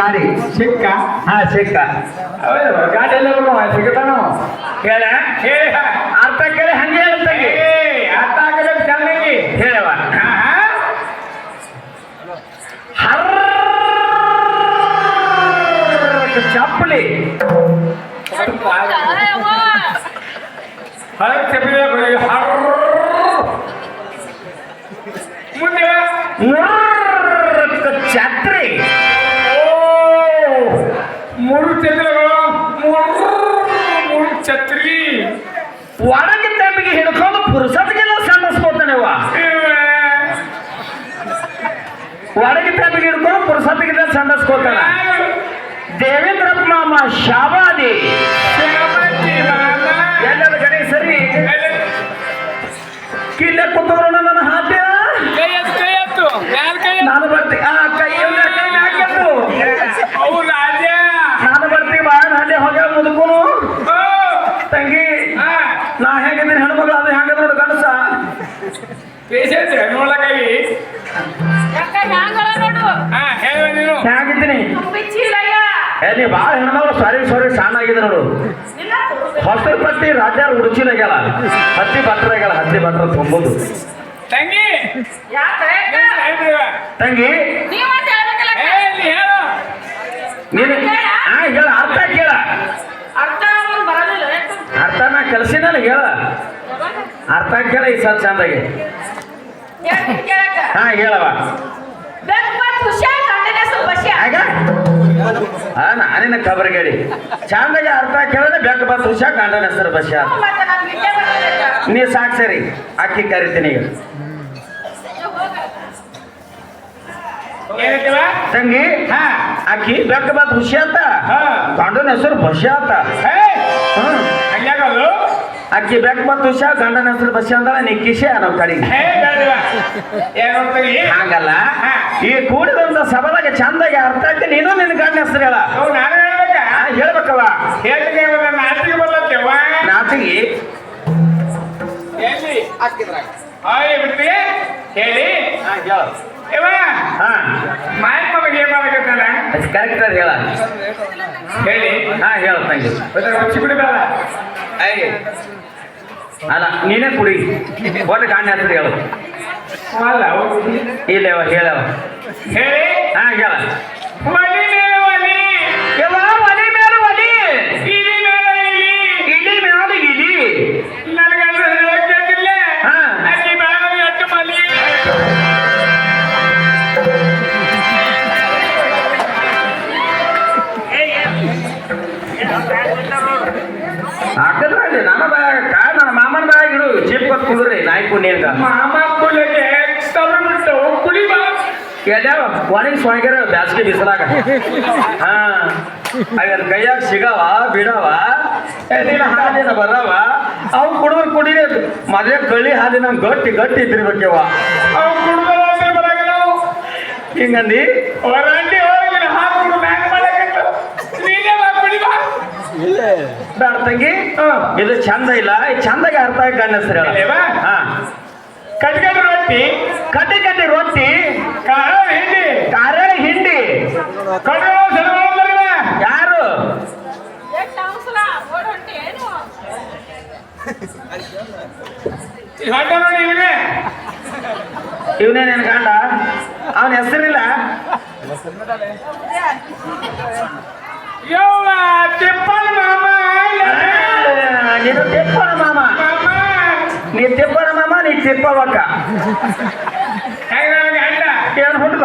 ಗಾಡಿ. ಸಿಕ್ಕ? ಹಾ ಸಿಕ್ಕ. ಗಾಡಿ ಎಲ್ಲ ಸಿಗತಾನು ಹೇಳ ಕೇಳ ಹೇಳಿ. ಅರ್ಥ ಕೇಳಿ ಹಂಗೆ ಹೇಳ್ತಾಗಿ ಅರ್ಥ ಆಗದೆ ಚೆನ್ನಾಗಿ ಹೇಳವ ಚಪ್ಪಲಿ. ಚಪ್ಪಲಿ ಚಪ್ಪಿದೆ ಮುಂದೆ ಛತ್ರಿ. ಒಳಗೆ ತೆಮ್ಮಿಗೆ ಹಿಡ್ಕೊಂಡು ಪುರುಷತ್ಗೆಲ್ಲ ಸಂಡಿಸ್ಕೊತಾನೆವ ಒಳಗೆ ತೆಮ್ಮಿಗೆ ಹಿಡ್ಕೊಂಡು ಪುರುಸತ್ಗೆಲ್ಲ ಸಣ್ಣಸ್ಕೋತಾನ ದೇವೇಂದ್ರಪ್ಪ ಮಾಮ ಶಾಬಾದಿ ಎಲ್ಲರ ಪೇಷಂಟ್ ನೋಡಕ್ಕಾಗಿ ನೋಡು? ಹಾ ಹೇಳ ನೀನು ಹೇಗಿದ್ದೀನಿ ನೀ ಭಾಳ ಹೆಣ್ಮಗಳು ಸಾರಿ ಸಾರಿ ಸಣ್ಣ ಆಗಿದೆ ನೋಡು ಹೊಸರು ಪಟ್ಟಿ ರಾಜ್ಯಾರ ಉಡುಚಿನಾಗ್ಯಾಳ ಹತ್ತಿ ಬಟ್ರಾಗ್ಯಾಳ ಹತ್ತಿ ಬಟ್ರ ತುಂಬೋದು. ತಂಗಿ! ತಂಗಿ? ಹೇಳು ನೀನು ಹಾ ಹೇಳ ಅರ್ಥ ಕೇಳ ಅರ್ಥ ನಾ ಕಲ್ಸಿನಲ್ಲ ಹೇಳ. ಅರ್ಥ ಕೇಳ ಈ ಸತ್ ಚಂದಾಗಿ? ಹಾ ಹೇಳವ ಅನಿನ್ ಖಬರ್ ಕೇಳಿ ನಾನಿನ ಚಂದಾಗಿ ಅರ್ಥ ಕೇಳಿದ್ರೆ ಬೆಕ್ಕ ಬಸ್ ಹುಷ ಗಂಡನ ಹೆಸರು ಬರ್ತದಕ್ಕ. ನೀ ಸಾಕ್ ಸರಿ. ಅಕ್ಕಿ ಕರಿತೀನಿ ಈಗ. ತಂಗಿ ಹಾ. ಅಕ್ಕಿ ಬೆಕ್ಕ ಬಸ್ ಹುಷಿ ಅಂತ? ಹಾ. ಗಂಡನ ಹೆಸರು ಬಸ್ ಅಂತ. ಹೇ ಅಕ್ಕಿ ಬೆಕ್ ಮತ್ತು ಉಷಾ ಗಂಡನ ಹೆಸರು ಬಸ್ಯ ಅಂದಳ ನೀ ಕಿಶೆ ನಾವು ಕಡೆಗೆ ಹಂಗಲ್ಲ. ಈ ಕೂಡಿದಂತ ಸಭದಾಗ ಚಂದಾಗಿ ಅರ್ಥ ಆಗಿ ನೀನು ನಿನ್ನ ಗಂಡ ಹೆಸರು ಹೇಳ. ಹೇಳ್ಬೇಕವ ಬಿಡ್ತಿ. ಹೇಳಿ. ಕರೆಕ್ಟ್ ಹೇಳ. ಹೇಳಿ. ಹಾ ಹೇಳ ತಂಗಿ. ಬಿಡಬೇಡ ಅಲ್ಲ ನೀನೇ ಕುಡಿ. ಒಟ್ಟು ಗಂಡ ಹೆಸರು ಹೇಳು. ಅಲ್ಲ ಇಲ್ಲವ ಹೇಳವ. ಹೇಳಿ. ಹಾ ಹೇಳ. ನನ್ನ ಬ್ಯಾಗ್ ನನ್ನ ಮಾಮನ ಬ್ಯಾಗ್ ಇಡು. ಚೀಪ್ ಕೊಟ್ಟು ಕುಡ್ರಿ ನಾಯಿ ಪುಣ್ಯಂಗ ಮಾಮ ಬಿಟ್ಟು ಕುಳಿ ಬಾ. ಒಣಗಿ ಬ್ಯಾಸ್ಗೆ ಬಿಸಿಲಾಗ. ಹಾ. ಅದ್ರ ಕೈಯಾಗ ಸಿಗವ ಬಿಡವ. ಎದಿನ ಹಾಲಿನ ಬರವ. ಅವು ಕುಡಿದ್ರೆ ಕುಡಿರಿ ಮದ್ವೆ ಕಳಿ ಹಾಲಿನ ಗಟ್ಟಿ ಗಟ್ಟಿ ಇದ್ದಿರ್ಬೇಕವ ಅವು ಹಿಂಗಂದಿ? ಹೊರಂಡಿ ತಂಗಿ? ಇದು ಚಂದ ಇಲ್ಲ. ಚಂದಗೆ ಅರ್ಥ ಆಗಿ ಸರಿ ಕಟ್ಕಟ್ಟ ರೊಟ್ಟಿ. ಕಟ್ಟಿ ಕಟ್ಟಿ ರೊಟ್ಟಿ. ಖಾರ ಹಿಂಡಿ. ಕಾರಣ ಹಿಂಡಿ. ಯಾರು? ಇವನೇ. ಇವನೇ ನಿನ್ ಗಂಡ? ಅವನ ಹೆಸರಿಲ್ಲ? ಯವ್ವ ತಿಪ್ಪನ ಮಾಮ ಆ, ನೀನು ತಿಪ್ಪಣ ಮಾಮ ಮಾಮ ನೀ ತಿಪ್ಪಣ ಮಾಮ ನೀ